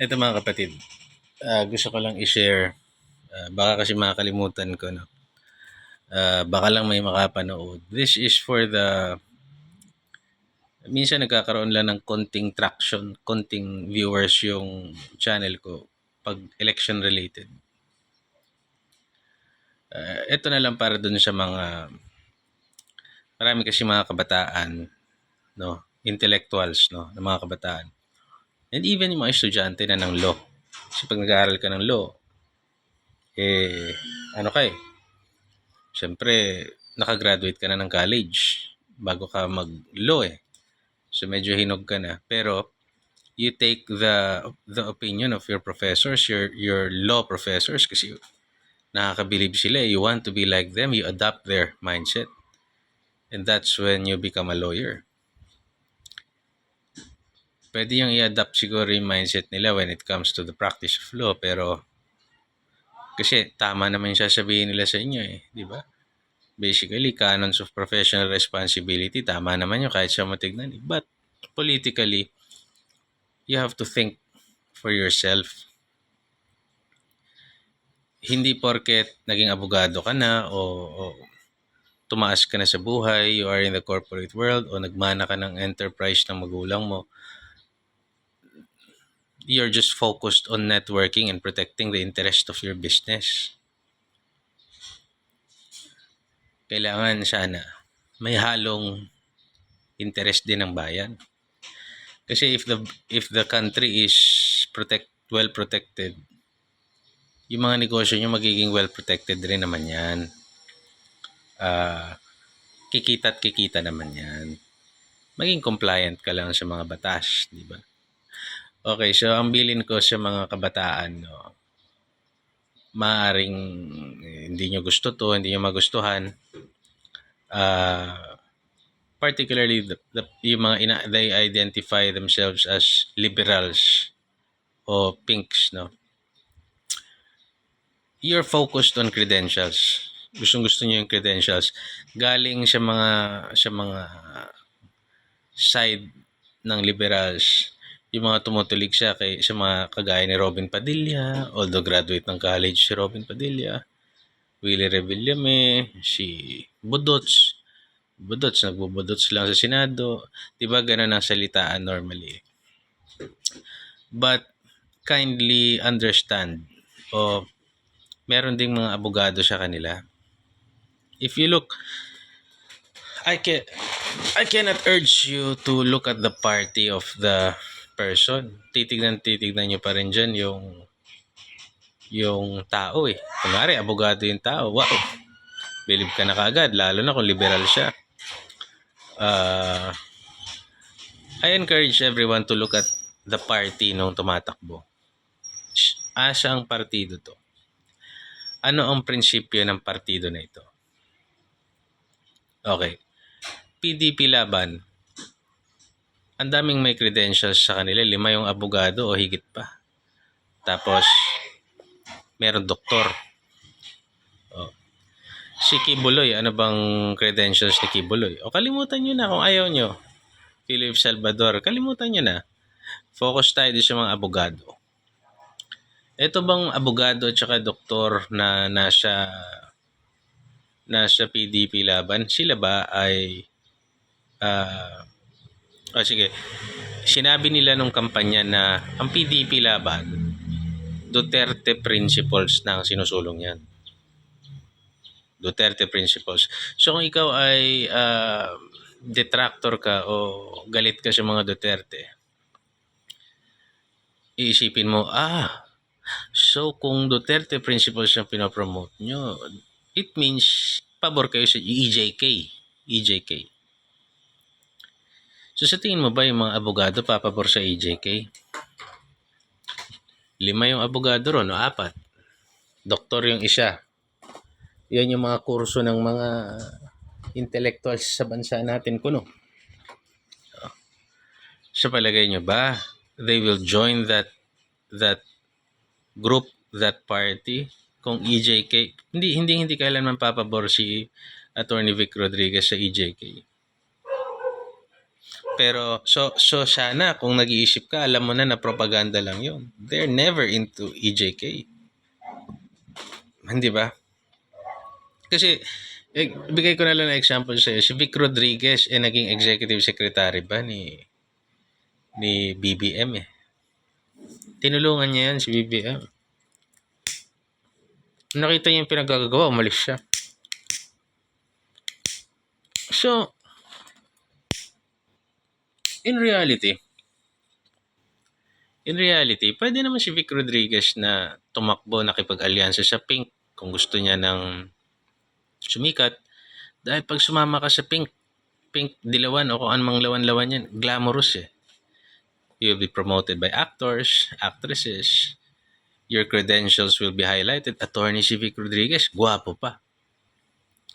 Ito mga kapatid, ah, gusto ko lang i-share. Ah, baka kasi makakalimutan ko, no? Ah, baka lang may makapanood. This is for the... Minsan nagkakaroon lang ng konting traction, konting viewers yung channel ko pag election related. Ah, ito na lang para dun sa mga... Marami kasi mga kabataan, no? Intellectuals, no? Ng mga kabataan. And even yung mga estudyante na ng law. Kasi pag nag-aaral ka ng law, eh, ano ka eh, syempre, nakagraduate ka na ng college bago ka mag-law eh. So, medyo hinog ka na. Pero, you take the the opinion of your professors, your your law professors, kasi nakakabilib sila. eh. You want to be like them. You adopt their mindset. And that's when you become a lawyer. Pwede yung i-adapt siguro yung mindset nila when it comes to the practice of law. Pero, kasi tama naman yung sasabihin nila sa inyo eh. Di ba? Basically, canons of professional responsibility, tama naman yun kahit siya matignan. eh. But, politically, you have to think for yourself. Hindi porket naging abogado ka na o, o tumaas ka na sa buhay, you are in the corporate world o nagmana ka ng enterprise ng magulang mo, you're just focused on networking and protecting the interest of your business. Kailangan sana may halong interest din ng bayan. Kasi if the if the country is protect well protected, yung mga negosyo nyo magiging well protected rin naman yan. Ah, kikita at kikita naman yan. Maging compliant ka lang sa mga batas, di ba? Okay, so ang bilin ko sa mga kabataan, no, maaring eh, hindi nyo gusto to, hindi nyo magustuhan. Ah, particularly the, the, yung mga ina, they identify themselves as liberals o pinks, no? You're focused on credentials. Gustong gusto niyo yung credentials. Galing sa mga sa mga side ng liberals yung mga tumutulig siya kay sa mga kagaya ni Robin Padilla, although graduate ng college si Robin Padilla, Willie Revillame, si Budots, Budots, nagbubudots lang sa Senado, di ba ganun ang salitaan normally. But kindly understand, o meron ding mga abogado sa kanila. If you look, I can I cannot urge you to look at the party of the person. Titignan titignan niyo pa rin diyan yung yung tao eh. Kunwari, abogado yung tao. Wow. Believe ka na kagad, lalo na kung liberal siya. Uh, I encourage everyone to look at the party nung tumatakbo. Asa ang partido to? Ano ang prinsipyo ng partido na ito? Okay. PDP laban. Ang daming may credentials sa kanila. Lima yung abogado o higit pa. Tapos, meron doktor. Oh. Si Kibuloy, ano bang credentials ni Kibuloy? O kalimutan nyo na kung ayaw nyo. Philip Salvador, kalimutan nyo na. Focus tayo sa mga abogado. Ito bang abogado at saka doktor na nasa nasa PDP laban, sila ba ay ah oh, sige. Sinabi nila nung kampanya na ang PDP laban Duterte principles na ang sinusulong yan. Duterte principles. So kung ikaw ay ah, detractor ka o galit ka sa mga Duterte, iisipin mo, ah, so kung Duterte principles yung pinopromote nyo, it means pabor kayo sa EJK. EJK. So sa tingin mo ba yung mga abogado papabor sa EJK? Lima yung abogado ron, o apat. Doktor yung isa. Yan yung mga kurso ng mga intellectuals sa bansa natin kuno. Sa palagay nyo ba, they will join that that group, that party, kung EJK, hindi hindi hindi kailanman papabor si Attorney Vic Rodriguez sa EJK. Pero, so, so sana kung nag-iisip ka, alam mo na na propaganda lang yun. They're never into EJK. Hindi ba? Kasi, eh, bigay ko na lang na example sa Si Vic Rodriguez, eh, naging executive secretary ba ni ni BBM eh. Tinulungan niya yan si BBM. Nakita niya yung pinagagawa, umalis siya. So, in reality, in reality, pwede naman si Vic Rodriguez na tumakbo, nakipag-alyansa sa Pink kung gusto niya ng sumikat. Dahil pag sumama ka sa Pink, Pink dilawan o kung anumang lawan-lawan yan, glamorous eh. You'll be promoted by actors, actresses. Your credentials will be highlighted. Attorney si Vic Rodriguez, gwapo pa.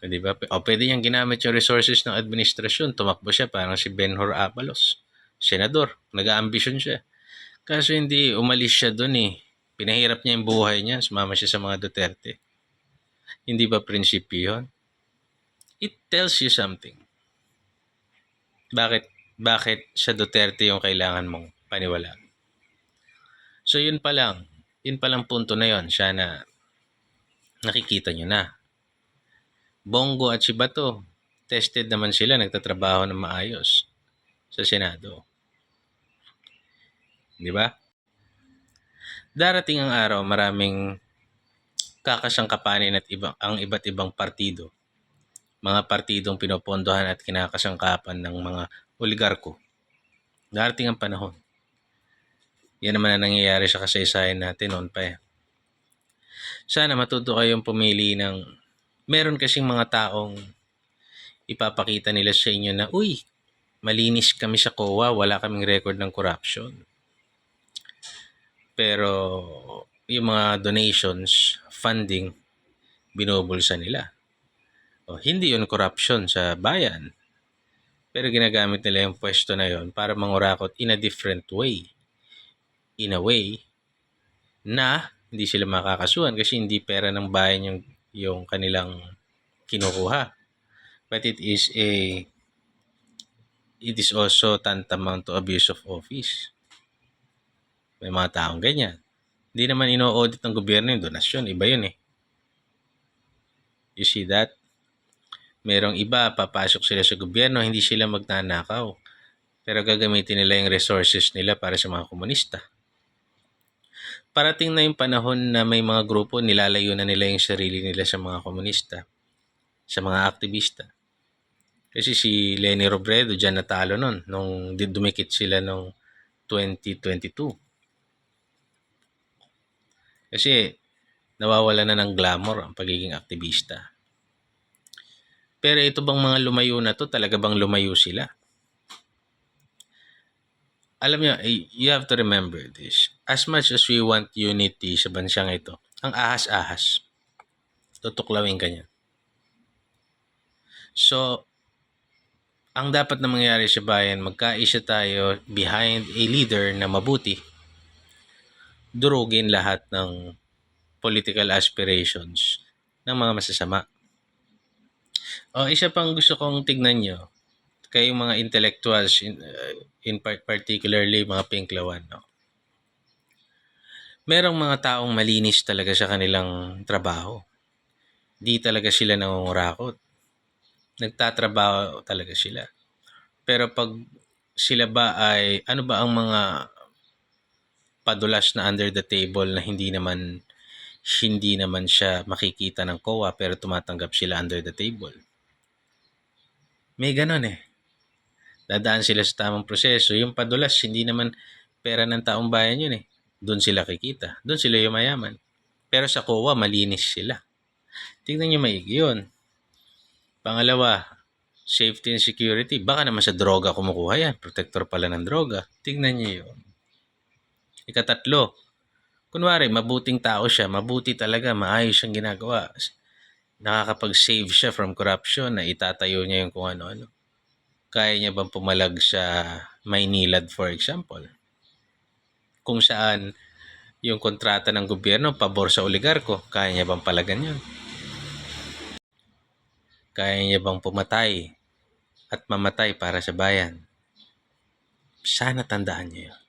O, di ba? O pwede niyang ginamit yung resources ng administrasyon. Tumakbo siya parang si Benhur Abalos. Senador. Nag-aambisyon siya. Kaso hindi umalis siya doon eh. Pinahirap niya yung buhay niya. Sumama siya sa mga Duterte. Hindi ba prinsipyo yun? It tells you something. Bakit bakit sa Duterte yung kailangan mong paniwalaan? So yun pa lang. Yun pa lang punto na yun. Sana nakikita nyo na. Bongo at si Bato, tested naman sila, nagtatrabaho ng maayos sa Senado. Di ba? Darating ang araw, maraming kakasangkapanin at ibang, ang iba't ibang partido. Mga partidong pinopondohan at kinakasangkapan ng mga oligarko. Darating ang panahon. Yan naman ang nangyayari sa kasaysayan natin noon pa eh. Sana matuto kayong pumili ng... Meron kasing mga taong ipapakita nila sa inyo na, uy, malinis kami sa COA, wala kaming record ng corruption. Pero yung mga donations, funding, binubulsa nila. O, hindi yun corruption sa bayan. Pero ginagamit nila yung pwesto na yon para mangurakot in a different way. In a way na hindi sila makakasuhan kasi hindi pera ng bayan yung, yung kanilang kinukuha. But it is a it is also tantamount to abuse of office. May mga taong ganyan. Hindi naman ino-audit ng gobyerno yung donasyon. Iba yun eh. You see that? Merong iba, papasok sila sa gobyerno, hindi sila magnanakaw. Pero gagamitin nila yung resources nila para sa mga komunista. Parating na yung panahon na may mga grupo, nilalayo na nila yung sarili nila sa mga komunista, sa mga aktivista. Kasi si Lenny Robredo dyan natalo nun, nung dumikit sila nung 2022. Kasi nawawala na ng glamour ang pagiging aktivista. Pero ito bang mga lumayo na to, talaga bang lumayo sila? Alam niyo, eh, you have to remember this. As much as we want unity sa bansang ito, ang ahas-ahas, tutuklawin ka niyan. So, ang dapat na mangyari sa bayan, magkaisa tayo behind a leader na mabuti, durugin lahat ng political aspirations ng mga masasama. O, isa pang gusto kong tignan nyo, kayong mga intellectuals, in, uh, in part, particularly mga pinklawan, no? Merong mga taong malinis talaga sa kanilang trabaho. Di talaga sila nangungurakot. Nagtatrabaho talaga sila. Pero pag sila ba ay, ano ba ang mga padulas na under the table na hindi naman hindi naman siya makikita ng COA pero tumatanggap sila under the table. May ganon eh. Dadaan sila sa tamang proseso. Yung padulas, hindi naman pera ng taong bayan yun eh. Doon sila kikita. Doon sila yumayaman. Pero sa COA, malinis sila. Tingnan nyo maigi yun. Pangalawa, safety and security. Baka naman sa droga kumukuha yan. Protector pala ng droga. Tingnan nyo yun. Ikatatlo, kunwari, mabuting tao siya, mabuti talaga, maayos siyang ginagawa. Nakakapag-save siya from corruption na itatayo niya yung kung ano-ano. Kaya niya bang pumalag sa Maynilad, for example? Kung saan yung kontrata ng gobyerno pabor sa oligarko, kaya niya bang palagan yun? Kaya niya bang pumatay at mamatay para sa bayan? Sana tandaan niyo yun.